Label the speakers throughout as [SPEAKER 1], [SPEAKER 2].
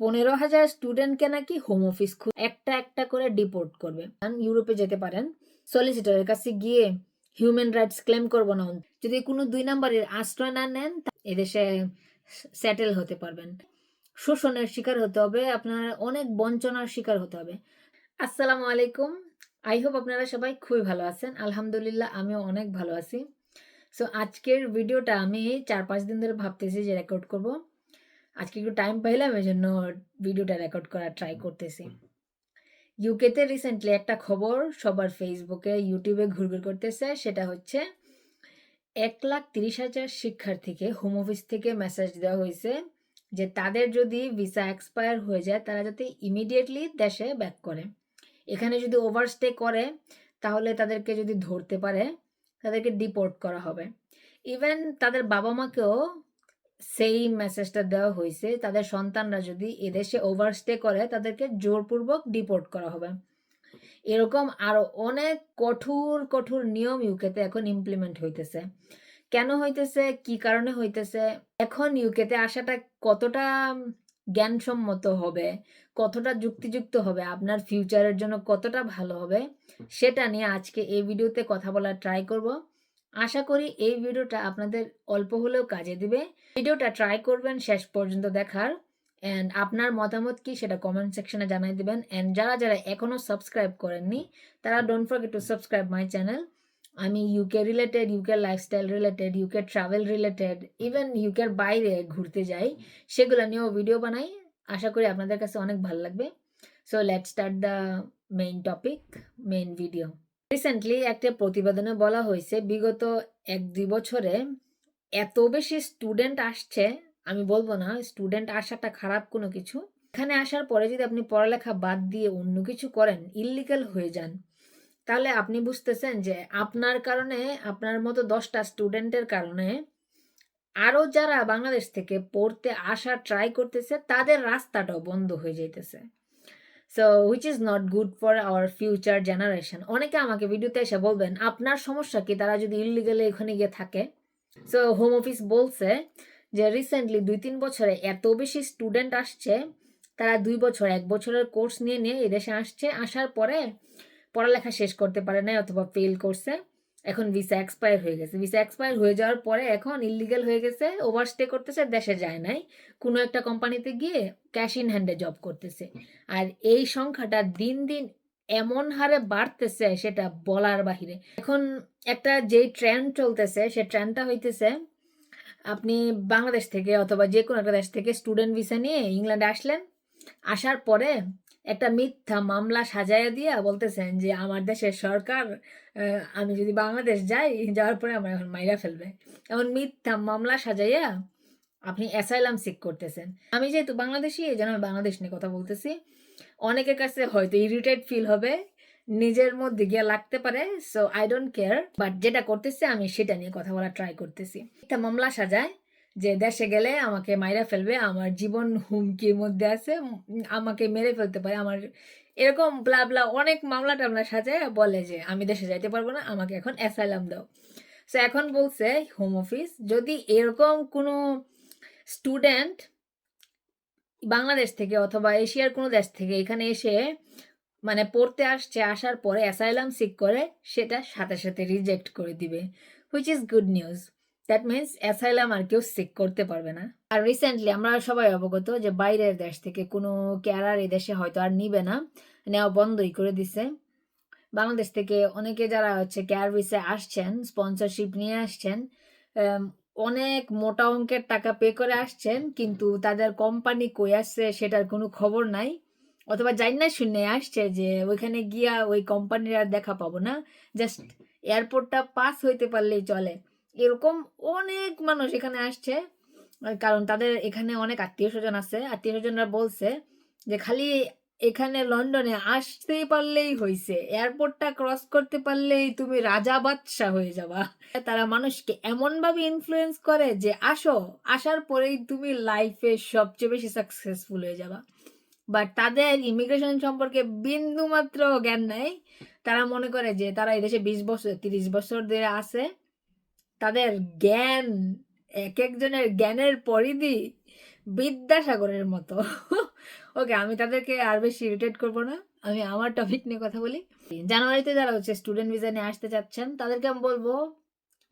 [SPEAKER 1] পনেরো হাজার স্টুডেন্টকে নাকি হোম অফিস একটা একটা করে ডিপোর্ট করবে। ইউরোপে যেতে পারেন। সলিসিটরের কাছে গিয়ে হিউম্যান রাইটস ক্লেম করব না। যদি কোনো দুই নম্বরের আশ্রয় না নেন এদেশে সেটেল হতে পারবেন। শোষণের শিকার হতে হবে, আপনার অনেক বঞ্চনার শিকার হতে হবে। আসসালামু আলাইকুম। আই হোপ আপনারা সবাই খুবই ভালো আছেন। আলহামদুলিল্লাহ, আমিও অনেক ভালো আছি। সো আজকের ভিডিওটা আমি চার পাঁচ দিন ধরে ভাবতেছি যে রেকর্ড করব। আজকে একটু টাইম পাইলাম এই জন্য ভিডিওটা রেকর্ড করার ট্রাই করতেছি। ইউকেতে রিসেন্টলি একটা খবর সবার ফেসবুকে ইউটিউবে ঘুরঘুর করতেছে সেটা হচ্ছে এক লাখ তিরিশ হাজার শিক্ষার্থীকে হোম অফিস থেকে মেসেজ দেওয়া হয়েছে যে তাদের যদি ভিসা এক্সপায়ার হয়ে যায় তারা যাতে ইমিডিয়েটলি দেশে ব্যাক করে। এখানে যদি ওভারস্টে করে তাহলে তাদেরকে যদি ধরতে পারে তাদেরকে ডিপোর্ট করা হবে। ইভেন তাদের বাবা মাকেও সেই মেসেজটা দেওয়া হয়েছে। তাদের সন্তানরা যদি এদেশে ওভারস্টে করে, তাদেরকে জোরপূর্বক ডিপোর্ট করা হবে। এরকম আরও অনেক কঠোর কঠোর নিয়ম ইউকেতে এখন ইমপ্লিমেন্ট হইতেছে। কেন হইতেছে? কি কারণে হইতেছে? এখন ইউকেতে আসাটা কতটা জ্ঞানসম্মত হবে? কতটা যুক্তিযুক্ত হবে? আপনার ফিউচারের জন্য কতটা ভালো হবে? সেটা নিয়ে আজকে এই ভিডিওতে কথা বলার ট্রাই করব। আশা করি এই ভিডিওটা আপনাদের অল্প হলেও কাজে দিবে। ভিডিওটা ট্রাই করবেন, শেষ পর্যন্ত দেখার। অ্যান্ড আপনার মতামত কি সেটা কমেন্ট সেকশনে জানাই দেবেন। অ্যান্ড যারা যারা এখনও সাবস্ক্রাইব করেননি, তারা don't forget to subscribe my channel আমি UK related UK lifestyle related UK travel related even ইউকের বাইরে ঘুরতে যাই, সেগুলো নিয়েও ভিডিও বানাই। আশা করি আপনাদের কাছে অনেক ভালো লাগবে। So let start the main topic main video recently একটা প্রতিবেদনে বলা হয়েছে, বিগত এক দুই বছরে এত বেশি স্টুডেন্ট আসছে, আমি বলব না স্টুডেন্ট আসাটা খারাপ কোনো কিছু। এখানে আসার পরে যদি আপনি পড়ালেখা বাদ দিয়ে অন্য কিছু করেন ইললিগাল হয়ে যান, তাহলে আপনি বুঝতেছেন যে আপনার কারণে, আপনার মতো দশটা স্টুডেন্টের কারণে আরও যারা বাংলাদেশ থেকে পড়তে আসা ট্রাই করতেছে, তাদের রাস্তাটাও বন্ধ হয়ে যাইতেছে। So which is not good for our future generation অনেকে আমাকে ভিডিওতে এসে বলবেন, আপনার সমস্যা কি? তারা যদি ইলিগালি এখানে গিয়ে থাকে। সো হোম অফিস বলছে যে রিসেন্টলি দুই তিন বছরে এত বেশি স্টুডেন্ট আসছে, তারা দুই বছর, এক বছরের কোর্স নিয়ে নিয়ে এদেশে আসছে। আসার পরে পড়ালেখা শেষ করতে পারে নাই অথবা ফেল করছে। এখন ভিসা এক্সপায়ার হয়ে গেছে। ভিসা এক্সপায়ার হয়ে যাওয়ার পরে এখন ইলিগাল হয়ে গেছে ওভারস্টে করতেছে, দেশে যায় নাই। কোনো একটা কোম্পানিতে গিয়ে ক্যাশ ইন হ্যান্ডে জব করতেছে। আর এই সংখ্যাটা দিন দিন এমন হারে বাড়তেছে সেটা বলার বাহিরে। এখন একটা যেই ট্রেন্ড চলতেছে, সে ট্রেন্ডটা হইতেছে, আপনি বাংলাদেশ থেকে অথবা যে কোনো একটা দেশ থেকে স্টুডেন্ট ভিসা নিয়ে ইংল্যান্ডে আসলেন। আসার পরে একটা মিথ্যা মামলা সাজাইয়া দিয়া বলতেছেন যে, আমার দেশের সরকার আমি যদি বাংলাদেশ যাই, যাওয়ার পরে আমার এখন মাইরা ফেলবে। এমন মিথ্যা মামলা সাজাইয়া আপনি অ্যাসাইলাম সিক করতেছেন। আমি যেহেতু বাংলাদেশি, এই জন্য বাংলাদেশ নিয়ে কথা বলতেছি। অনেকের কাছে হয়তো ইরিটেড ফিল হবে, নিজের মধ্যে গিয়ে লাগতে পারে so I don't care but যেটা করতেছে আমি সেটা নিয়ে কথা বলা ট্রাই করতেছি। একটা মামলা সাজায় যে দেশে গেলে আমাকে মাইরা ফেলবে, আমার জীবন হুমকির মধ্যে আছে আমাকে মেরে ফেলতে পারে। আমার এরকম ব্লা অনেক মামলা টামলা সাজায়, বলে যে আমি দেশে যাইতে পারব না, আমাকে এখন অ্যাসাইলাম দাও। সো এখন বলছে হোম অফিস যদি এরকম কোনো স্টুডেন্ট বাংলাদেশ থেকে অথবা এশিয়ার কোনো দেশ থেকে এখানে এসে মানে পড়তে আসছে, আসার পরে অ্যাসাইলাম সিক করে, সেটা সাথে সাথে রিজেক্ট করে দিবে which is good news that means asylum আর কেউ সিক করতে পারবে না। আর রিসেন্টলি আমরা সবাই অবগত যে বাইরের দেশ থেকে কোনো ক্যারার দেশে হয়তো আর নিবে না নেওয়া বন্ধই করে দিছে। বাংলাদেশ থেকে অনেকে যারা হচ্ছে কেয়ার ভিসে আসছেন স্পন্সরশিপ নিয়ে আসছেন অনেক মোটা অঙ্কের টাকা পে করে আসছেন কিন্তু তাদের কোম্পানি কই আসছে সেটার কোনো খবর নাই। অথবা জানি না শুনে আসছে যে ওইখানে গিয়া ওই কোম্পানির আর দেখা পাবো না। জাস্ট এয়ারপোর্টটা পাস হইতে পারলেই চলে। এরকম অনেক মানুষ এখানে আসছে কারণ তাদের এখানে অনেক আত্মীয় স্বজন আছে। আত্মীয় স্বজনরা বলছে যে খালি এখানে লন্ডনে আসতেই পারলেই হয়েছে এয়ারপোর্টটা ক্রস করতে পারলেই তুমি রাজা বাদশাহ হয়ে যাবা। তারা মানুষকে এমনভাবে ইনফ্লুয়েন্স করে যে আসো, আসার পরেই তুমি লাইফে সবচেয়ে বেশি সাকসেসফুল হয়ে যাবা। বাট তাদের ইমিগ্রেশন সম্পর্কে বিন্দু মাত্র জ্ঞান নাই। তারা মনে করে যে তারা এদেশে বিশ বছর, তিরিশ বছর ধরে আছে। তাদের জ্ঞান এক একজনের জ্ঞানের পরিধি বিদ্যাসাগরের মতো। ওকে, আমি তাদেরকে আর বেশি ইরিটেট করব না। আমি আমার টপিক নিয়ে কথা বলি। জানুয়ারিতে যারা হচ্ছে স্টুডেন্ট ভিসা নিয়ে আসতে চাচ্ছেন, তাদেরকে আমি বলব,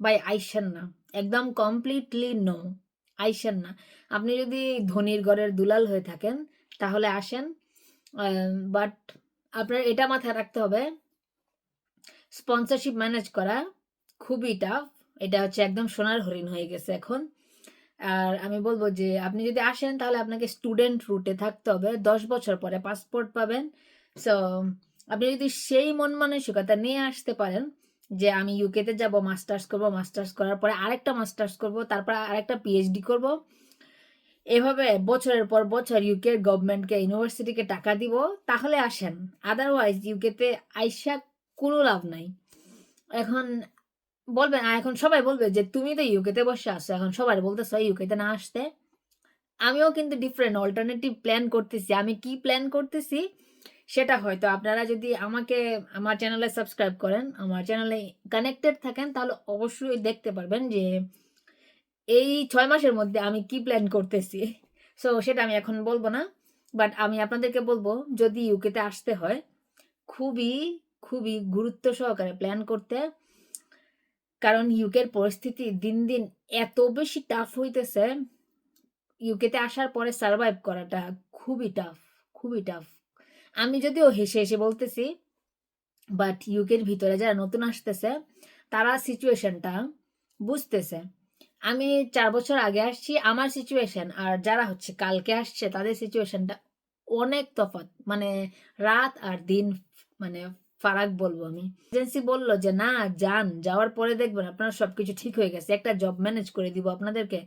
[SPEAKER 1] ভাই আইসেন না। একদম কমপ্লিটলি নো আইসেন না। আপনি যদি ধনির ঘরের দুলাল হয়ে থাকেন, তাহলে আসেন। বাট আপনার এটা মাথায় রাখতে হবে স্পন্সরশিপ ম্যানেজ করা খুবই টাফ এটা হচ্ছে একদম সোনার হরিণ হয়ে গেছে এখন। আর আমি বলব যে, আপনি যদি আসেন তাহলে আপনাকে স্টুডেন্ট রুটে থাকতে হবে। দশ বছর পরে পাসপোর্ট পাবেন। সো আপনি যদি সেই মন মানসিকতা নিয়ে আসতে পারেন যে, আমি ইউকেতে যাব মাস্টার্স করব মাস্টার্স করার পরে আরেকটা মাস্টার্স করব, তারপর আরেকটা পিএইচডি করব, এভাবে বছরের পর বছর ইউকের গভর্নমেন্টকে ইউনিভার্সিটিকে টাকা দিব, তাহলে আসেন। আদারওয়াইজ ইউকেতে আইসা কোনো লাভ নাই। এখন বলবেন এখন সবাই বলবে যে তুমি তো ইউকেতে বসে আসছো এখন সবাই বলতেছো ইউকেতে না আসতে। আমিও কিন্তু ডিফারেন্ট অল্টারনেটিভ প্ল্যান করতেছি। আমি কি প্ল্যান করতেছি? সেটা হয়তো আপনারা যদি আমাকে, আমার চ্যানেলে সাবস্ক্রাইব করেন, আমার চ্যানেলে কানেক্টেড থাকেন, তাহলে অবশ্যই দেখতে পারবেন যে এই ছয় মাসের মধ্যে আমি কি প্ল্যান করতেছি। সো সেটা আমি এখন বলব না বাট আমি আপনাদেরকে বলব, যদি ইউকেতে আসতে হয়, খুবই খুবই গুরুত্ব সহকারে প্ল্যান করতে কারণ ইউকের পরিস্থিতি দিন দিন এত বেশি টাফ হইতেছে ইউকেতে আসার পরে সার্ভাইভ করাটা খুবই টাফ খুবই টাফ আমি যদিও হেসে হেসে বলতেছি বাট ইউকের ভিতরে যারা নতুন আসতেছে, তারা সিচুয়েশনটা বুঝতেছে। আমি চার বছর আগে আসছি, আমার সিচুয়েশন আর যারা হচ্ছে কালকে আসছে, তাদের সিচুয়েশনটা অনেক তফাৎ মানে রাত আর দিন মানে ফারাক বলব আমি। এজেন্সি বলল যে, না, যান, যাওয়ার পরে দেখবেন আপনার সবকিছু ঠিক হয়ে গেছে। একটা জব ম্যানেজ করে দিব আপনাদেরকে।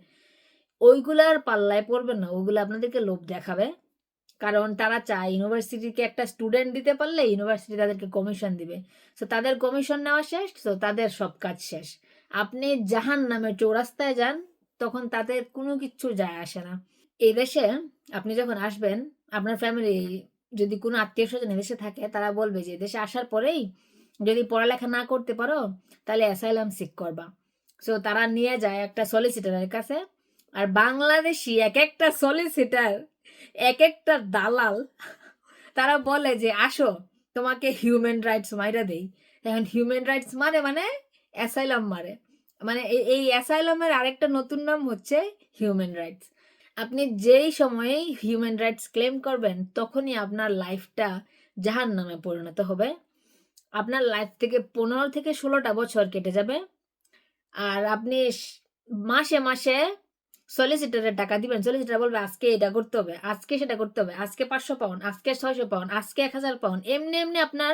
[SPEAKER 1] ওইগুলার পাল্লায় পড়বেন না, ওইগুলো আপনাদেরকে লোভ দেখাবে। কারণ তারা চায় ইউনিভার্সিটিকে একটা স্টুডেন্ট দিতে পারলে ইউনিভার্সিটি তাদেরকে কমিশন দিবে। সো তাদের কমিশন নেওয়া শেষ তো তাদের সব কাজ শেষ। আপনি জাহান নামে চৌরাস্তায় যান, তখন তাদের কোনো কিচ্ছু যায় আসে না। এই দেশে আপনি যখন আসবেন, আপনার ফ্যামিলি যদি কোনো আত্মীয় স্বজন এদেশে থাকে, তারা বলবে যে দেশে আসার পরেই যদি পড়ালেখা না করতে পারো, তাহলে অ্যাসাইলাম সিক করবা। সো তারা নিয়ে যায় একটা সলিসিটারের কাছে। আর বাংলাদেশি এক একটা সলিসিটার এক একটা দালাল, তারা বলে যে, আসো, তোমাকে হিউম্যান রাইটস মাইরা দেই। এখন হিউম্যান রাইটস মারে মানে অ্যাসাইলাম মারে। মানে এই- অ্যাসাইলামের আরেকটা নতুন নাম হচ্ছে হিউম্যান রাইটস আপনি যেই সময়ে হিউম্যান রাইটস ক্লেম করবেন, তখনই আপনার লাইফটা জাহান নামে পরিণত হবে। আপনার লাইফ থেকে পনেরো থেকে ষোলোটা বছর কেটে যাবে। আর আপনি মাসে মাসে সলিসিটারের টাকা দিবেন সলিসিটার বলবে, আজকে এটা করতে হবে, আজকে সেটা করতে হবে, আজকে পাঁচশো পাউন্ড আজকে ছয়শো পাউন্ড আজকে এক হাজার পাউন্ড এমনি এমনি আপনার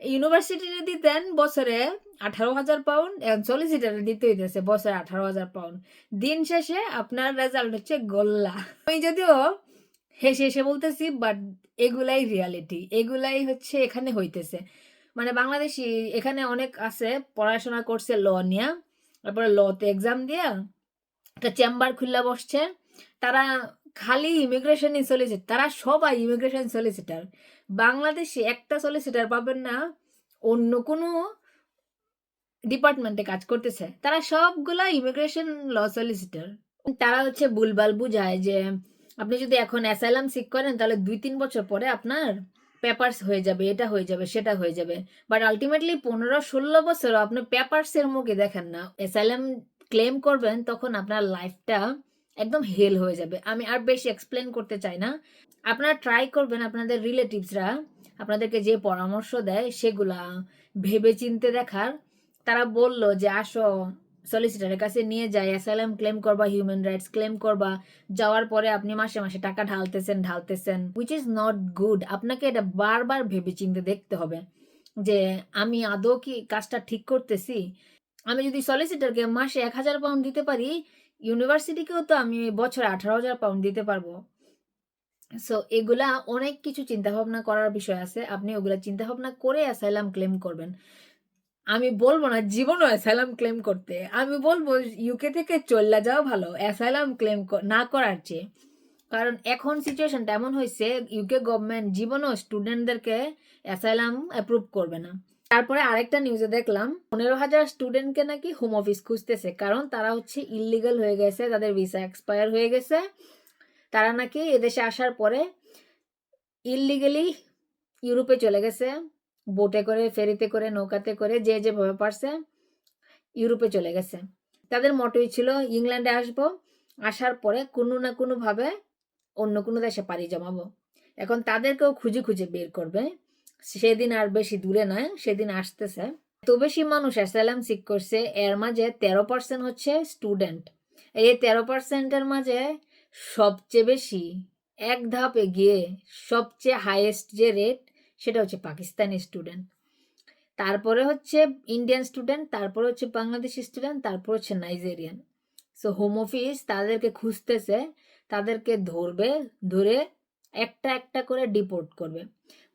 [SPEAKER 1] ইউনিভার্সিটিতে দিতেন বছরে আঠারো হাজার পাউন্ড এখন সলিসিটারে দিতে হইতেছে বছরে আঠারো হাজার পাউন্ড দিন শেষে আপনার রেজাল্ট হচ্ছে গোল্লা। আমি যদিও হেসে হেসে বলতেছি বাট এগুলাই রিয়ালিটি এগুলাই হচ্ছে এখানে হইতেছে। মানে বাংলাদেশি, এখানে অনেক আছে, পড়াশোনা করছে ল নিয়ে, তারপরে লতে এক্সাম দিয়া একটা চেম্বার খুললা বসছে। তারা খালি ইমিগ্রেশনই সলিসিটার তারা সবাই ইমিগ্রেশন সলিসিটার বাংলাদেশে একটা সলিসিটার পাবেন না, অন্য কোনো ডিপার্টমেন্টে কাজ করতেছে। তারা সবগুলা ইমিগ্রেশন ল সলিসিটার তারা হচ্ছে ভুলভাল বুঝায় যে আপনি যদি এখন অ্যাসাইলাম সিক করেন, তাহলে দুই তিন বছর পরে আপনার পেপার্স হয়ে যাবে, এটা হয়ে যাবে, সেটা হয়ে যাবে। বাট আলটিমেটলি পনেরো ষোলো বছরও আপনি পেপার্সের মুখে দেখেন না। অ্যাসাইলাম ক্লেম করবেন, তখন আপনার লাইফটা একদম হেল হয়ে যাবে। আমি আর বেশি এক্সপ্লেন করতে চাই না। আপনারা ট্রাই করবেন আপনাদের রিলেটিভসরা আপনাদেরকে যে পরামর্শ দেয় সেগুলা ভেবে চিনতে দেখার। তারা বলল যে, আসো সলিসিটারের কাছে নিয়ে যাই অ্যাসাইলাম ক্লেম করবা হিউম্যান রাইটস ক্লেম করবা। যাওয়ার পরে আপনি মাসে মাসে টাকা ঢালতেছেন ঢালতেছেন উইচ ইজ নট গুড আপনাকে এটা বারবার ভেবে চিনতে দেখতে হবে যে, আমি আদৌ কি কাজটা ঠিক করতেছি? আমি যদি সলিসিটারকে মাসে এক হাজার পাউন্ড দিতে পারি ইউনিভার্সিটিকেও তো আমি বছরে আঠারো হাজার পাউন্ড দিতে পারব। সো এগুলা অনেক কিছু চিন্তা ভাবনা করার বিষয় আছে। আপনি ওগুলা চিন্তা ভাবনা করে অ্যাসাইলাম ক্লেম করবেন। আমি বলব না, জীবনও অ্যাসাইলাম ক্লেম করতে। আমি বলব ইউকে থেকে চল্লা যাওয়া ভালো অ্যাসাইলাম ক্লেম না করার চেয়ে। কারণ এখন সিচুয়েশনটা এমন হয়েছে ইউকে গভর্নমেন্ট জীবনও স্টুডেন্টদেরকে অ্যাসাইলাম অ্যাপ্রুভ করবে না। তারপরে আরেকটা নিউজে দেখলাম, পনেরো হাজার স্টুডেন্টকে নাকি হোম অফিস খুঁজতেছে, কারণ তারা হচ্ছে ইলিগাল হয়ে গেছে, তাদের ভিসা এক্সপায়ার হয়ে গেছে। তারা নাকি এদেশে আসার পরে ইললিগালি ইউরোপে চলে গেছে বোটে করে ফেরিতে করে, নৌকাতে করে, যে যেভাবে পারছে ইউরোপে চলে গেছে। তাদের মটোই ছিল ইংল্যান্ডে আসব, আসার পরে কোনো না কোনোভাবে অন্য কোনো দেশে পাড়ি জমাবো। এখন তাদেরকেও খুঁজে খুঁজে বের করবে। সেদিন আর বেশি দূরে নয়, সেদিন আসতেছে। তো বেশি মানুষ অ্যাসাইলাম সিক করছে, এর মাঝে তেরো পার্সেন্ট হচ্ছে স্টুডেন্ট এই তেরো পার্সেন্টের মাঝে সবচেয়ে বেশি, এক ধাপ এগিয়ে সবচেয়ে হাইয়েস্ট যে রেট সেটা হচ্ছে পাকিস্তানি স্টুডেন্ট তারপরে হচ্ছে ইন্ডিয়ান স্টুডেন্ট তারপরে হচ্ছে বাংলাদেশি স্টুডেন্ট তারপর হচ্ছে নাইজেরিয়ান সো হোম অফিস তাদেরকে খুঁজতেছে, তাদেরকে ধরবে, ধরে একটা একটা করে ডিপোর্ট করবে।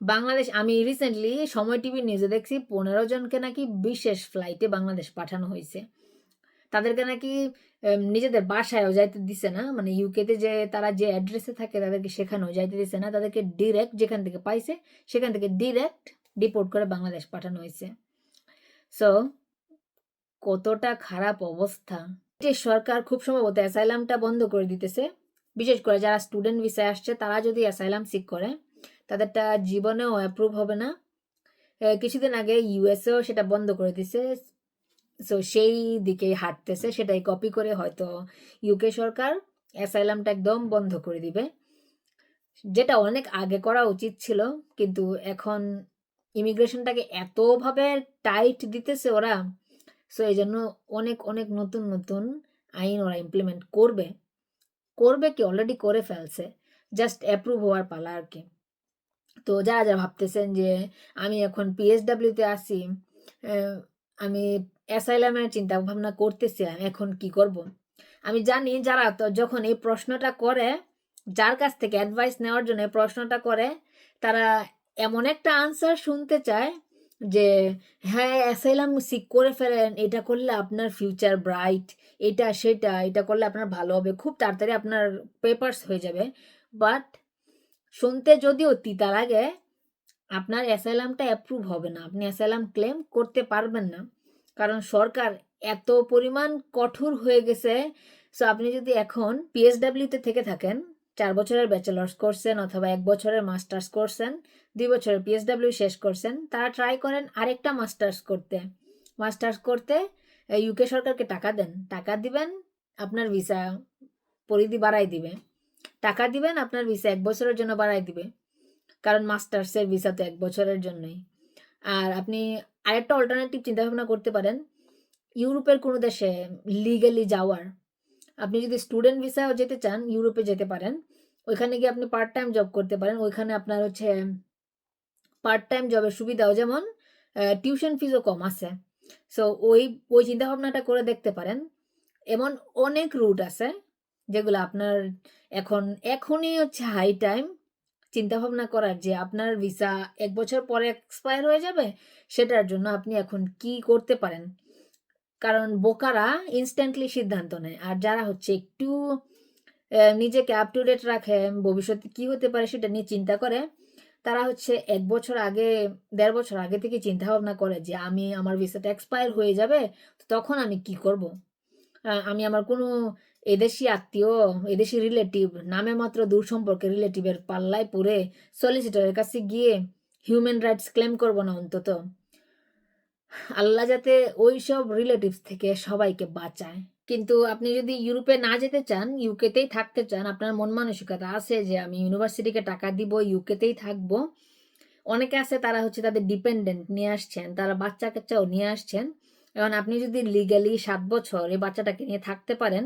[SPEAKER 1] বাংলাদেশ, আমি রিসেন্টলি সময় টিভি নিউজে দেখছি পনেরো জনকে নাকি বিশেষ ফ্লাইটে বাংলাদেশ পাঠানো হয়েছে। তাদেরকে নাকি নিজেদের বাসায়ও যাইতে দিছে না মানে ইউকেতে যে তারা যে অ্যাড্রেসে থাকে তাদেরকে সেখানেও যাইতে দিছে না, তাদেরকে ডিরেক্ট যেখান থেকে পাইছে, সেখান থেকে ডিরেক্ট ডিপোর্ট করে বাংলাদেশ পাঠানো হয়েছে। সো কতটা খারাপ অবস্থা। সরকার খুব সম্ভবত অ্যাসাইলামটা বন্ধ করে দিতেছে বিশেষ করে যারা স্টুডেন্ট ভিসায় আসছে, তারা যদি অ্যাসাইলাম সিক করে, তাদেরটা জীবনেও অ্যাপ্রুভ হবে না। কিছুদিন আগে ইউএসএও সেটা বন্ধ করে দিছে। সো সেই দিকেই হাঁটতেছে, সেটাই কপি করে হয়তো ইউকে সরকার অ্যাসাইলামটা একদম বন্ধ করে দিবে। যেটা অনেক আগে করা উচিত ছিল, কিন্তু এখন ইমিগ্রেশনটাকে এতভাবে টাইট দিতেছে ওরা সো এই জন্য অনেক অনেক নতুন নতুন আইন ওরা ইমপ্লিমেন্ট করবে। করবে কি অলরেডি করে ফেলছে জাস্ট অ্যাপ্রুভ হওয়ার পালা আর কি তো যারা যারা ভাবতেছেন যে আমি এখন পিএসডাব্লিউতে আসি আমি অ্যাসাইলামের চিন্তা ভাবনা করতেছিলাম এখন কি করব। আমি জানি যারা তো যখন এই প্রশ্নটা করে, যার কাছ থেকে অ্যাডভাইস নেওয়ার জন্য প্রশ্নটা করে, তারা এমন একটা আনসার শুনতে চায় যে হ্যাঁ অ্যাসাইলাম সিক করে ফেলেন, এটা করলে আপনার ফিউচার ব্রাইট, এটা, সেটা, এটা করলে আপনার ভালো হবে। খুব তাড়াতাড়ি আপনার পেপার্স হয়ে যাবে। বাট শুনতে যদিও তিতা লাগে, আপনার অ্যাসাইলামটা অ্যাপ্রুভ হবে না। আপনি অ্যাসাইলাম ক্লেম করতে পারবেন না। কারণ সরকার এত পরিমাণ কঠোর হয়ে গেছে। সো আপনি যদি এখন পিএসডাব্লিউতে থেকে থাকেন চার বছরের ব্যাচেলার্স করছেন অথবা এক বছরের মাস্টার্স করছেন, দুই বছরের পিএসডাব্লিউ শেষ করছেন, তারা ট্রাই করেন আরেকটা মাস্টার্স করতে। মাস্টার্স করতে ইউকে সরকারকে টাকা দেন। টাকা দিবেন, আপনার ভিসা পরিধি বাড়াই দিবে। টাকা দিবেন, আপনার ভিসা এক বছরের জন্য বাড়াই দিবে। কারণ মাস্টার্সের ভিসা তো এক বছরের জন্যই। আর আপনি আরেকটা অল্টারনেটিভ চিন্তা ভাবনা করতে পারেন, ইউরোপের কোনো দেশে লিগালি যাওয়ার আপনি যদি স্টুডেন্ট ভিসাও যেতে চান, ইউরোপে যেতে পারেন, ওইখানে গিয়ে আপনি পার্ট টাইম জব করতে পারেন। ওইখানে আপনার হচ্ছে পার্ট টাইম জবের সুবিধাও যেমন টিউশন ফিজও কম আছে। সো ওই ওই চিন্তা ভাবনাটা করে দেখতে পারেন। এমন অনেক রুট আছে, যেগুলো আপনার এখন, এখনই হচ্ছে হাই টাইম চিন্তা ভাবনা করার যে আপনার ভিসা এক বছর পরে এক্সপায়ার হয়ে যাবে, সেটার জন্য আপনি এখন কি করতে পারেন। কারণ বোকারা ইনস্ট্যান্টলি সিদ্ধান্ত নেয়। আর যারা হচ্ছে একটু নিজেকে আপ টু ডেট রাখে, ভবিষ্যতে কি হতে পারে সেটা নিয়ে চিন্তা করে, তারা হচ্ছে এক বছর আগে, দেড় বছর আগে থেকে চিন্তা ভাবনা করে যে আমি আমার ভিসাটা এক্সপায়ার হয়ে যাবে তখন আমি কি করব? আমি আমার কোনো এদেশি আত্মীয়, এদেশি রিলেটিভ নামে মাত্র দূর সম্পর্কে রিলেটিভের পাল্লায় পড়ে সলিসিটরের কাছে গিয়ে হিউম্যান রাইটস ক্লেম করব না অন্তত। আল্লাহ যাতে ওই সব রিলেটিভস থেকে সবাইকে বাঁচায়। কিন্তু আপনি যদি ইউরোপে না যেতে চান, ইউকেতেই থাকতে চান, আপনার মন মানসিকতা আছে যে আমি ইউনিভার্সিটিকে টাকা দিব, ইউকেতেই থাকব। অনেকে আছে তারা হচ্ছে তাদের ডিপেন্ডেন্ট নিয়ে আসছেন, তারা বাচ্চা কাচ্চাও নিয়ে আসছেন। এখন আপনি যদি লিগালি সাত বছর এই বাচ্চাটাকে নিয়ে থাকতে পারেন,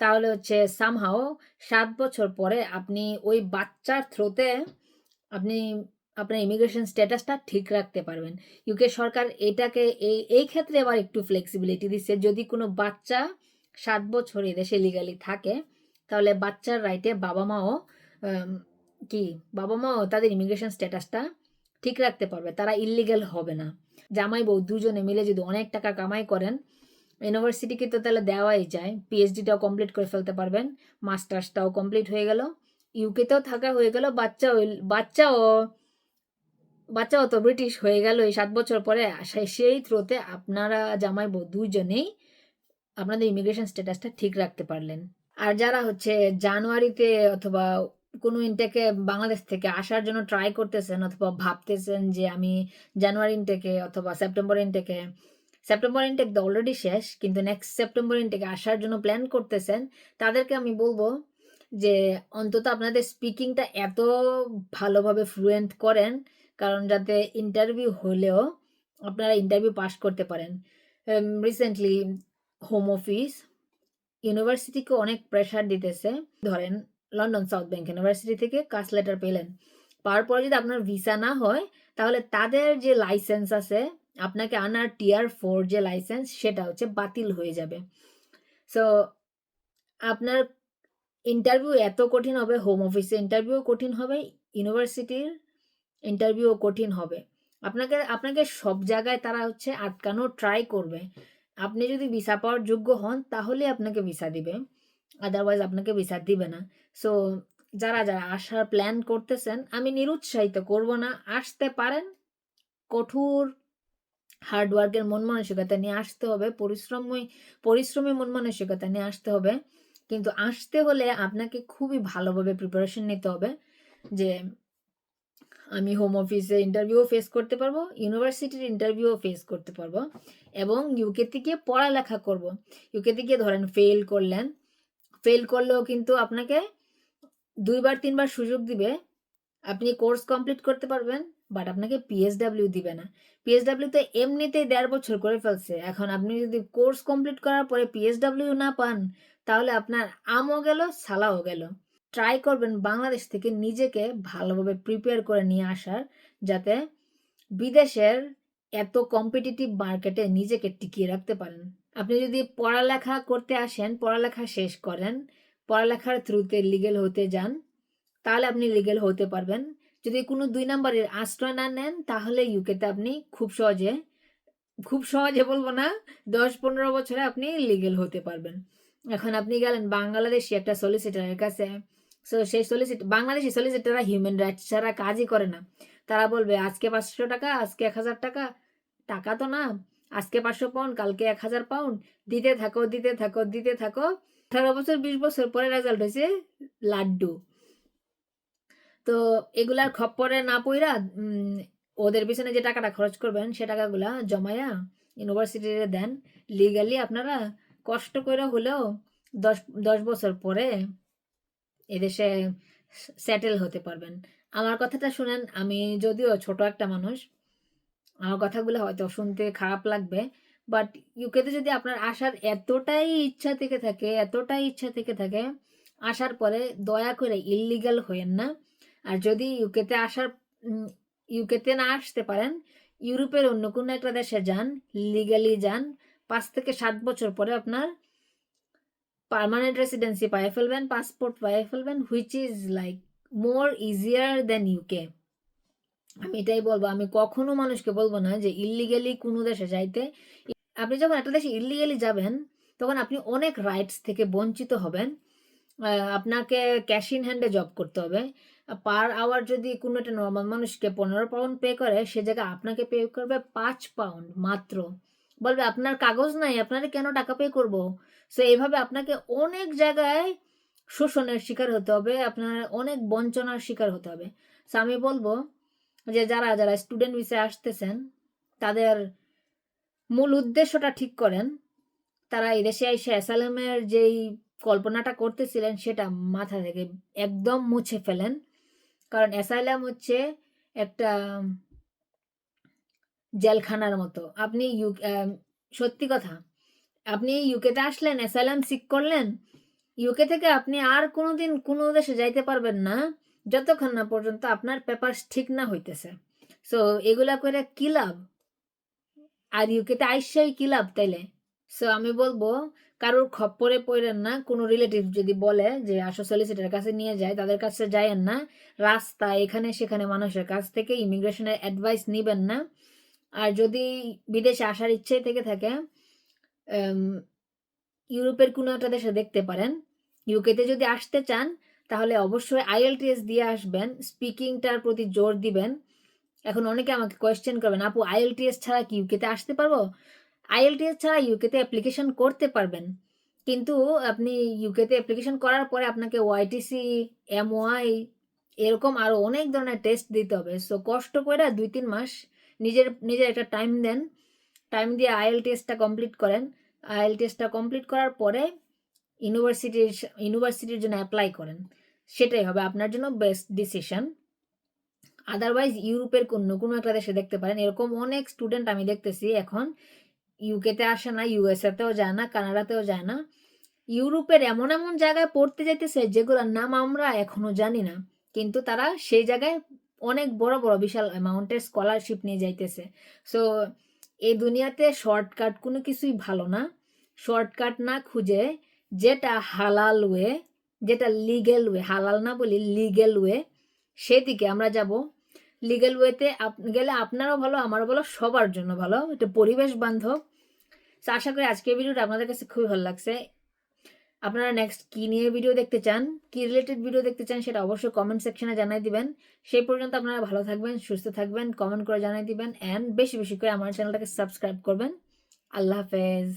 [SPEAKER 1] তাহলে হচ্ছে সামহাও সাত বছর পরে আপনি ওই বাচ্চার থ্রোতে আপনি আপনার ইমিগ্রেশন স্ট্যাটাসটা ঠিক রাখতে পারবেন। ইউকে সরকার এটাকে এই এই ক্ষেত্রে আবার একটু ফ্লেক্সিবিলিটি দিচ্ছে। যদি কোনো বাচ্চা সাত বছর এদেশে লিগালি থাকে, তাহলে বাচ্চার রাইটে বাবা মাও কি, বাবা মাও তাদের ইমিগ্রেশন স্ট্যাটাসটা ঠিক রাখতে পারবে। তারা ইলিগাল হবে না। জামাই বউ দুজনে মিলে যদি অনেক টাকা কামাই করেন ইউনিভার্সিটিকে তো তাহলে দেওয়াই যায়। পিএইচডিটাও কমপ্লিট করে ফেলতে পারবেন। মাস্টার্সটাও কমপ্লিট হয়ে গেল। ইউকেতেও থাকা হয়ে গেল। বাচ্চাও বাচ্চাও বাচ্চাও তো ব্রিটিশ হয়ে গেল, এই সাত বছর পরে সেই থ্রোতে আপনারা জামাই বউ দুজনেই আপনাদের ইমিগ্রেশন স্ট্যাটাসটা ঠিক রাখতে পারলেন। আর যারা হচ্ছে জানুয়ারিতে অথবা কোনো ইনটেকে বাংলাদেশ থেকে আসার জন্য ট্রাই করতেছেন অথবা ভাবতেছেন যে আমি জানুয়ারি ইনটেকে অথবা সেপ্টেম্বর ইনটেকে সেপ্টেম্বর ইনটেক তো অলরেডি শেষ, কিন্তু নেক্সট সেপ্টেম্বর ইনটেকে আসার জন্য প্ল্যান করতেছেন, তাদেরকে আমি বলব যে অন্তত আপনাদের স্পিকিংটা এত ভালোভাবে ফ্লুয়েন্ট করেন কারণ যাতে ইন্টারভিউ হলেও আপনারা ইন্টারভিউ পাস করতে পারেন। রিসেন্টলি হোম অফিস ইউনিভার্সিটিকে অনেক প্রেশার দিতেছে। ধরেন লন্ডন সাউথ ব্যাংক ইউনিভার্সিটি থেকে কাজ লেটার পেলেন। পাওয়ার পরে যদি আপনার ভিসা না হয়, তাহলে তাদের যে লাইসেন্স আছে, আপনাকে আনার টিয়ার ফোর যে লাইসেন্স সেটা হচ্ছে বাতিল হয়ে যাবে। সো আপনার ইন্টারভিউ এত কঠিন হবে হোম অফিসে ইন্টারভিউ কঠিন হবে ইউনিভার্সিটির ইন্টারভিউ কঠিন হবে। আপনাকে আপনাকে সব জায়গায় তারা হচ্ছে আটকানো ট্রাই করবে। আপনি যদি ভিসা পাওয়ার যোগ্য হন তাহলে আপনাকে ভিসা দিবে। আদারওয়াইজ আপনাকে ভিসা দিবে না। সো যারা যারা আসার প্ল্যান করতেছেন, আমি নিরুৎসাহিত করব না। আসতে পারেন, কঠোর হার্ডওয়ার্কের মন মানসিকতা নিয়ে আসতে হবে। পরিশ্রমী পরিশ্রমী মন মানসিকতা নিয়ে আসতে হবে। কিন্তু আসতে হলে আপনাকে খুবই ভালোভাবে প্রিপারেশন নিতে হবে যে আমি হোম অফিসে ইন্টারভিউ ফেস করতে পারব ইউনিভার্সিটির ইন্টারভিউও ফেস করতে পারব এবং ইউকেতে গিয়ে পড়ালেখা করব। ইউকেতে গিয়ে ধরেন ফেল করলেন ফেল করলেও কিন্তু আপনাকে দুইবার, তিনবার সুযোগ দিবে, আপনি কোর্স কমপ্লিট করতে পারবেন বাট আপনাকে পিএসডাব্লিউ দিবে না। পিএসডাব্লিউ তো এমনিতেই দেড় বছর করে ফেলছে, এখন আপনি যদি কোর্স কমপ্লিট করার পরে পিএসডাব্লিউ না পান, তাহলে আপনার আমও গেল, সালাও গেল। ট্রাই করবেন বাংলাদেশ থেকে নিজেকে ভালোভাবে প্রিপেয়ার করে নিয়ে আসার, যাতে বিদেশের এত কম্পিটিটিভ মার্কেটে নিজেকে টিকিয়ে রাখতে পারেন। আপনি যদি পড়ালেখা করতে আসেন, পড়ালেখা শেষ করেন, পড়ালেখার থ্রুতে লিগেল হতে যান, তাহলে আপনি লিগেল হতে পারবেন। যদি কোনো দুই নম্বরের আশ্রয় না নেন, তাহলে ইউকেতে আপনি খুব সহজে খুব সহজে বলব না দশ পনেরো বছরে আপনি লিগেল হতে পারবেন। এখন আপনি গেলেন বাংলাদেশি একটা সলিসিটারের কাছে সেই সলিসিট বাংলাদেশি সলিসিটাররা হিউম্যান রাইটস ছাড়া কাজই করে না। তারা বলবে, আজকে পাঁচশো টাকা, আজকে এক হাজার টাকা। টাকা তো না। আজকে পাঁচশো পাউন্ড কালকে এক হাজার পাউন্ড দিতে থাকো দিতে থাকো দিতে থাকো। আঠারো বছর, বিশ বছর পরে রেজাল্ট হয়েছে লাড্ডু। তো এগুলার খপ্পরে না পইরা ওদের পিছনে যে টাকাটা খরচ করবেন, সে টাকাগুলা জমায়া ইউনিভার্সিটিতে দেন। লিগালি আপনারা কষ্ট করে হলেও দশ দশ বছর পরে এদেশে সেটেল হতে পারবেন। আমার কথাটা শুনেন, আমি যদিও ছোট একটা মানুষ, আমার কথাগুলো হয়তো শুনতে খারাপ লাগবে বাট ইউকেতে যদি আপনার আসার এতটাই ইচ্ছা থেকে থাকে, এতটাই ইচ্ছা থেকে থাকে, আসার পরে দয়া করে ইললিগাল হয়েন না। আর যদি ইউকেতে আসার ইউকেতে না আসতে পারেন, ইউরোপের অন্য কোনো একটা দেশে যান লিগালি যান, পাঁচ থেকে সাত বছর পরে আপনার পার্মানেন্ট রেসিডেন্সি পাইয়ে ফেলবেন পাসপোর্ট পাইয়ে ফেলবেন which is like more easier than UK আমি এটাই বলব, আমি কখনো মানুষকে বলব না যে ইল্লিগালি কোনো দেশে যাইতে, আপনি যখন একটা দেশে ইল্লিগালি যাবেন, তখন আপনি অনেক রাইটস থেকে বঞ্চিত হবেন আপনাকে ক্যাশ ইন হ্যান্ডে জব করতে হবে। পার আওয়ার যদি কোনো একটা নর্মাল মানুষকে পনেরো পাউন্ড পে করে, সে জায়গায় আপনাকে পে করবে পাঁচ পাউন্ড মাত্র। বলবে, আপনার কাগজ নাই, আপনারা কেন টাকা পে করব? সো এইভাবে আপনাকে অনেক জায়গায় শোষণের শিকার হতে হবে, আপনার অনেক বঞ্চনার শিকার হতে হবে। সো আমি বলব যে, যারা যারা স্টুডেন্ট ভিসায় আসতেছেন, তাদের মূল উদ্দেশ্যটা ঠিক করেন। তারা এই দেশে এসে অ্যাসালামের যেই কল্পনাটা করতেছিলেন, সেটা মাথা থেকে একদম মুছে ফেলেন। কারণ অ্যাসাইলাম হচ্ছে একটা জেলখানার মতো। আপনি সত্যি কথা, আপনি ইউকেতে আসলেন অ্যাসাইলাম সিক করলেন, ইউকে থেকে আপনি আর কোনোদিন কোনো দেশে যাইতে পারবেন না, যতক্ষণ না পর্যন্ত আপনার পেপার ঠিক না হইতেছে। সো এগুলা করে কি লাভ? আর ইউকেতে আইসাই কি লাভ তাইলে? সো আমি বলব, কারোর খপ্পরে পড়েন না, কোনো রিলেটিভ যদি বলে যে, আসো সলিসিটার কাছে নিয়ে যায় তাদের কাছে যায়েন না রাস্তা এখানে সেখানে মানুষের কাছ থেকে ইমিগ্রেশনের অ্যাডভাইস নিবেন না আর যদি বিদেশে আসার ইচ্ছে থেকে থাকে ইউরোপের কোনো একটা দেশে দেখতে পারেন। ইউকেতে যদি আসতে চান, তাহলে অবশ্যই আইএলটিএস দিয়ে আসবেন। স্পিকিংটার প্রতি জোর দিবেন। এখন অনেকে আমাকে কোয়েশ্চেন করবেন, আপু আইএলটিএস ছাড়া কি ইউকেতে আসতে পারব? আইএলটিএস ছাড়া ইউকেতে অ্যাপ্লিকেশন করতে পারবেন। কিন্তু আপনি ইউকেতে অ্যাপ্লিকেশন করার পরে আপনাকে ওয়াইটিসি এমওয়াই এরকম আরও অনেক ধরনের টেস্ট দিতে হবে। সো কষ্ট করে দুই তিন মাস নিজের নিজের একটা টাইম দেন। টাইম দিয়ে আইএল টেস্টটা কমপ্লিট করেন। আইএল টেস্টটা কমপ্লিট করার পরে ইউনিভার্সিটির ইউনিভার্সিটির জন্য অ্যাপ্লাই করেন। সেটাই হবে আপনার জন্য বেস্ট ডিসিশন আদারওয়াইজ ইউরোপের কোনো কোনো একটা দেশে দেখতে পারেন। এরকম অনেক স্টুডেন্ট আমি দেখতেছি এখন। ইউকেতে আসে না ইউএসএতেও যায় না কানাডাতেও যায় না। ইউরোপের এমন এমন জায়গায় পড়তে যাইতেছে যেগুলোর নাম আমরা এখনও জানি না। কিন্তু তারা সেই জায়গায় অনেক বড় বড়, বিশাল অ্যামাউন্টের স্কলারশিপ নিয়ে যাইতেছে। সো এই দুনিয়াতে শর্টকাট কোনো কিছুই ভালো না। শর্টকাট না খুঁজে যেটা হালাল ওয়ে যেটা লিগেল ওয়ে হালাল না বলি লিগেল ওয়ে সেদিকে আমরা যাব। লিগেল ওয়েতে গেলে আপনারও ভালো, আমারও ভালো, সবার জন্য ভালো। এটা পরিবেশ বান্ধব। আশা করি আজকের ভিডিওটা আপনাদের কাছে খুবই ভালো লাগছে। আপনারা নেক্সট কি নিয়ে ভিডিও দেখতে চান, কি রিলেটেড ভিডিও দেখতে চান সেটা অবশ্যই কমেন্ট সেকশনে জানাই দিবেন। সেই পর্যন্ত আপনারা ভালো থাকবেন, সুস্থ থাকবেন কমেন্ট করে জানাই দিবেন অ্যান্ড বেশি বেশি করে আমার চ্যানেলটাকে সাবস্ক্রাইব করবেন। আল্লাহ হাফেজ।